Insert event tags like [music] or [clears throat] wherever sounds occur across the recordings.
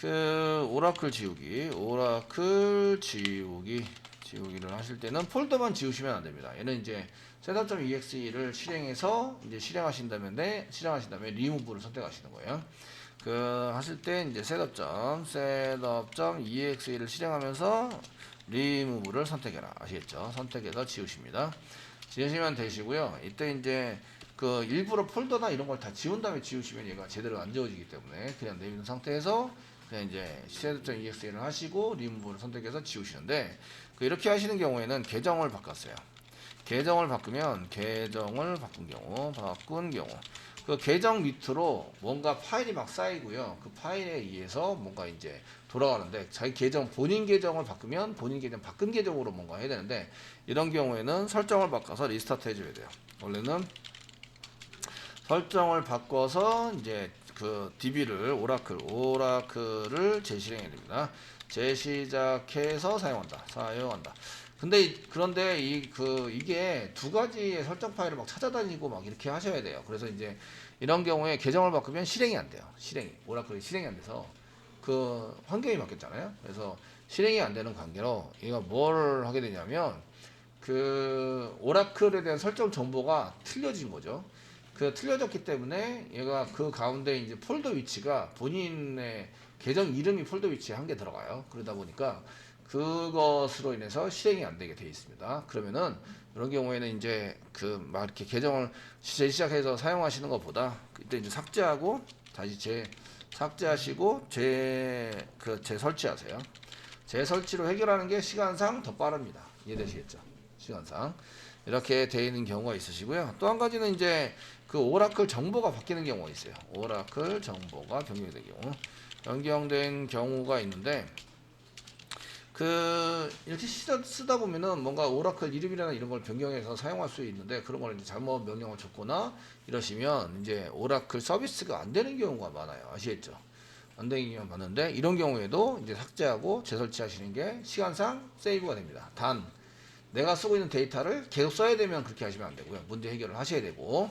그 오라클 지우기, 오라클 지우기, 지우기를 하실 때는 폴더만 지우시면 안 됩니다. 얘는 이제 setup.exe를 실행해서 이제 실행하신 다음에 실행하신 다음에 remove를 선택하시는 거예요. 그 하실 때 이제 setup. setup.exe를 실행하면서 remove를 선택해라. 아시겠죠? 선택해서 지우십니다. 지우시면 되시고요. 이때 이제 그 일부러 폴더나 이런 걸 다 지운 다음에 지우시면 얘가 제대로 안 지워지기 때문에 그냥 내비둔 상태에서 그냥 이제 setup.exe를 하시고 remove를 선택해서 지우시는데 그 이렇게 하시는 경우에는 계정을 바꿨어요. 계정을 바꾸면 계정을 바꾼 경우 바꾼 경우 그 계정 밑으로 뭔가 파일이 막 쌓이고요. 그 파일에 의해서 뭔가 이제 돌아가는데 자기 계정 본인 계정을 바꾸면 본인 계정 바꾼 계정으로 뭔가 해야 되는데 이런 경우에는 설정을 바꿔서 리스타트 해줘야 돼요. 원래는 설정을 바꿔서 이제 그 DB를 오라클 오라클을 재실행해야 됩니다. 재시작해서 사용한다. 사용한다. 근데 이- 그런데 이 그 이게 두 가지의 설정 파일을 막 찾아다니고 막 이렇게 하셔야 돼요. 그래서 이제 이런 경우에 계정을 바꾸면 실행이 안 돼요. 실행이 오라클이 실행이 안 돼서 그 환경이 바뀌었잖아요. 그래서 실행이 안 되는 관계로 얘가 뭘 하게 되냐면 그 오라클에 대한 설정 정보가 틀려진 거죠. 그 틀려졌기 때문에 얘가 그 가운데 이제 폴더 위치가 본인의 계정 이름이 폴더 위치에 한 개 들어가요. 그러다 보니까 그것으로 인해서 실행이 안 되게 돼 있습니다. 그러면은 이런 경우에는 이제 그 막 이렇게 계정을 재시작해서 사용하시는 것보다 그때 이제 삭제하고 다시 재 삭제하시고 재그 재설치하세요. 재설치로 해결하는 게 시간상 더 빠릅니다. 이해되시겠죠? 시간상 이렇게 되어 있는 경우가 있으시고요. 또 한 가지는 이제 그 오라클 정보가 바뀌는 경우가 있어요. 오라클 정보가 변경된 경우 변경된 경우가 있는데 그 이렇게 쓰다, 보면은 뭔가 오라클 이름이나 이런 걸 변경해서 사용할 수 있는데 그런 걸 이제 잘못 명령을 줬거나 이러시면 이제 오라클 서비스가 안 되는 경우가 많아요. 아시겠죠? 안 되는 경우가 많은데 이런 경우에도 이제 삭제하고 재설치하시는 게 시간상 세이브가 됩니다. 단 내가 쓰고 있는 데이터를 계속 써야 되면 그렇게 하시면 안 되고요. 문제 해결을 하셔야 되고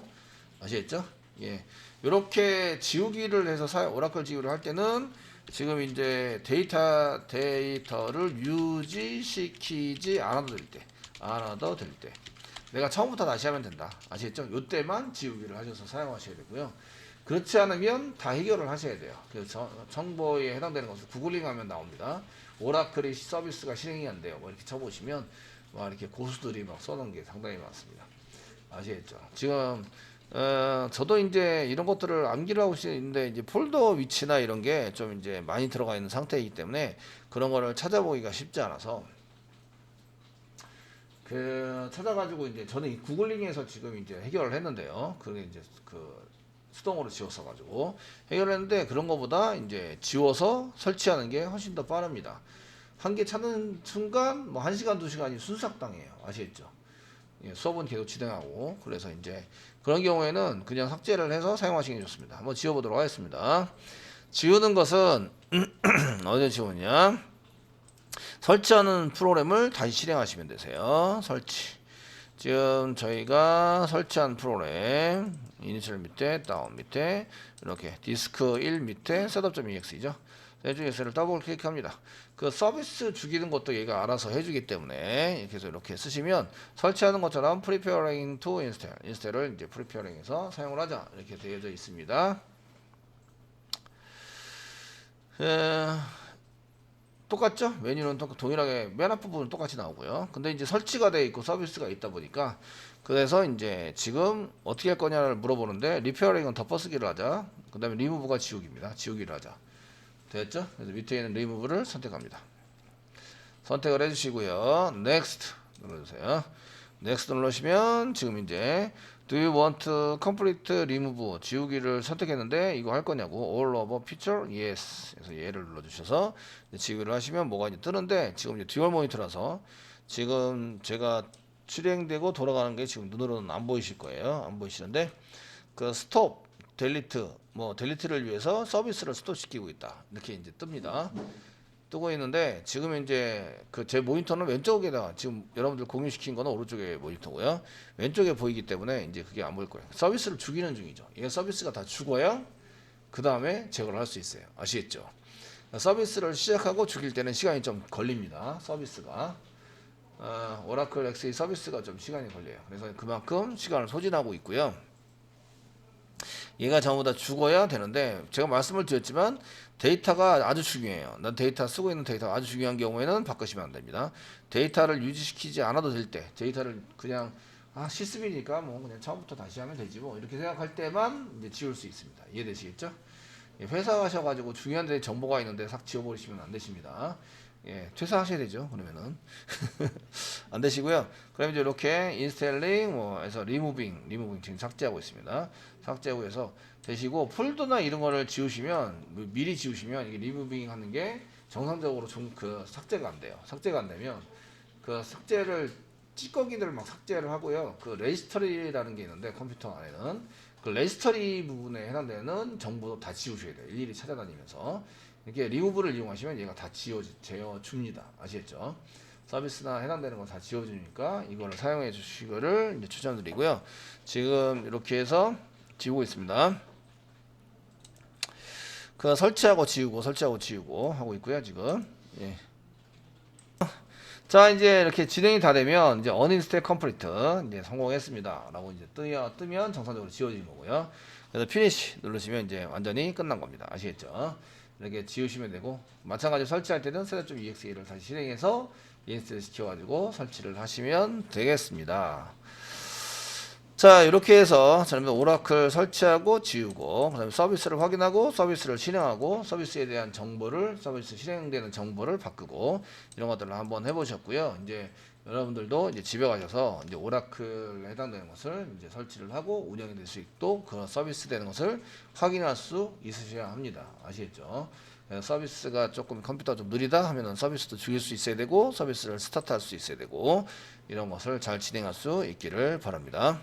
아시겠죠? 예. 이렇게 지우기를 해서 사, 오라클 지우를 할 때는 지금 이제 데이터 데이터를 유지시키지 않아도 될 때, 않아도 될 때. 내가 처음부터 다시 하면 된다. 아시겠죠? 요때만 지우기를 하셔서 사용하셔야 되고요. 그렇지 않으면 다 해결을 하셔야 돼요. 그래서 정보에 해당되는 것을 구글링하면 나옵니다. 오라클이 서비스가 실행이 안 돼요. 뭐 이렇게 쳐보시면 막 이렇게 고수들이 막 써놓은 게 상당히 많습니다. 아시겠죠? 지금 어, 저도 이제 이런 것들을 암기를 하고 있는데 이제 폴더 위치나 이런 게 좀 이제 많이 들어가 있는 상태이기 때문에 그런 거를 찾아보기가 쉽지 않아서 그 찾아가지고 이제 저는 이 구글링에서 지금 이제 해결을 했는데요. 그게 이제 그 수동으로 지웠어 가지고 해결했는데 그런 거보다 이제 지워서 설치하는 게 훨씬 더 빠릅니다. 한 개 찾는 순간 뭐 1시간 2시간이 순삭당해요. 아시겠죠? 예, 수업은 계속 진행하고 그래서 이제 그런 경우에는 그냥 삭제를 해서 사용하시는 게 좋습니다. 한번 지워보도록 하겠습니다. 지우는 것은 [clears throat] 어디에 지우냐? 설치하는 프로그램을 다시 실행하시면 되세요. 설치. 지금 저희가 설치한 프로그램 이니셜 밑에 다운 밑에 이렇게 디스크 1 밑에 셋업.exe죠. 셋업.exe를 더블 클릭합니다. 그 서비스 죽이는 것도 얘가 알아서 해주기 때문에 이렇게 해서 이렇게 쓰시면 설치하는 것처럼 preparing to install, install을 이제 preparing해서 사용을 하자 이렇게 되어져 있습니다. 에, 똑같죠? 메뉴는 똑- 동일하게 맨 앞부분은 똑같이 나오고요. 근데 이제 설치가 돼 있고 서비스가 있다 보니까 그래서 이제 지금 어떻게 할 거냐를 물어보는데 리페어링은 덮어쓰기를 하자. 그 다음에 리무브가 지우기입니다. 지우기를 하자. 됐죠? 그래서 밑에 있는 리무브를 선택합니다. 선택을 해주시고요. Next 눌러주세요. Next 눌러시면 지금 이제 Do you want complete remove 지우기를 선택했는데 이거 할 거냐고 all over picture yes 그래서 얘를 눌러주셔서 지우기를 하시면 뭐가 이제 뜨는데 지금 이제 듀얼 모니터라서 지금 제가 실행되고 돌아가는 게 지금 눈으로는 안 보이실 거예요 안 보이시는데 그 스톱 델리트 뭐 델리트를 위해서 서비스를 스톱 시키고 있다 이렇게 이제 뜹니다 뜨고 있는데 지금 이제 그 제 모니터는 왼쪽에다가 지금 여러분들 공유시킨 거는 오른쪽에 모니터고요. 왼쪽에 보이기 때문에 이제 그게 안 보일 거예요. 서비스를 죽이는 중이죠. 이게 서비스가 다 죽어야 그 다음에 제거를 할 수 있어요. 아시겠죠? 서비스를 시작하고 죽일 때는 시간이 좀 걸립니다. 서비스가 어, 오라클 엑스의 서비스가 좀 시간이 걸려요. 그래서 그만큼 시간을 소진하고 있고요. 얘가 전부 다 죽어야 되는데 제가 말씀을 드렸지만 데이터가 아주 중요해요. 난 데이터 쓰고 있는 데이터가 아주 중요한 경우에는 바꾸시면 안 됩니다. 데이터를 유지시키지 않아도 될 때, 데이터를 그냥 아 실습이니까 뭐 그냥 처음부터 다시 하면 되지 뭐 이렇게 생각할 때만 이제 지울 수 있습니다. 이해되시겠죠? 예, 회사 가셔가지고 중요한 데 정보가 있는데 싹 지워버리시면 안 되십니다. 예, 퇴사하셔야 되죠. 그러면은 [laughs] 안 되시고요. 그럼 이제 이렇게 인스텔링 뭐해서 리무빙, 리무빙 지금 삭제하고 있습니다. 삭제하고 해서 되시고 폴더나 이런 거를 지우시면 뭐 미리 지우시면 이게 리무빙 하는 게 정상적으로 좀 그 삭제가 안 돼요. 삭제가 안 되면 그 삭제를 찌꺼기들을 막 삭제를 하고요. 그 레지스터리라는 게 있는데 컴퓨터 안에는 그 레지스터리 부분에 해당되는 정보도 다 지우셔야 돼요. 일일이 찾아다니면서 이렇게 리무브를 이용하시면 얘가 다 지워 재어 줍니다. 아시겠죠? 서비스나 해당되는 거다 지워주니까 이거를 사용해 주시기를 이제 추천드리고요. 지금 이렇게 해서 지우고 있습니다. 그 설치하고 지우고 설치하고 지우고 하고 있고요 지금. 예. 자 이제 이렇게 진행이 다 되면 이제 어닝스택 컴플리트 이제 성공했습니다라고 이제 뜨면 뜨면 정상적으로 지워지는 거고요. 그래서 피니시 누르시면 이제 완전히 끝난 겁니다. 아시겠죠? 이렇게 지우시면 되고 마찬가지로 설치할 때는 셋업 EXE를 다시 실행해서 인스톨 시켜가지고 설치를 하시면 되겠습니다. 자 이렇게 해서 저는 오라클 설치하고 지우고 그다음에 서비스를 확인하고 서비스를 실행하고 서비스에 대한 정보를 서비스 실행되는 정보를 바꾸고 이런 것들을 한번 해보셨고요. 이제 여러분들도 이제 집에 가셔서 이제 오라클에 해당되는 것을 이제 설치를 하고 운영이 될 수 있도록 그런 서비스 되는 것을 확인할 수 있으셔야 합니다. 아시겠죠? 그래서 서비스가 조금 컴퓨터가 좀 느리다 하면은 서비스도 죽일 수 있어야 되고 서비스를 스타트할 수 있어야 되고 이런 것을 잘 진행할 수 있기를 바랍니다.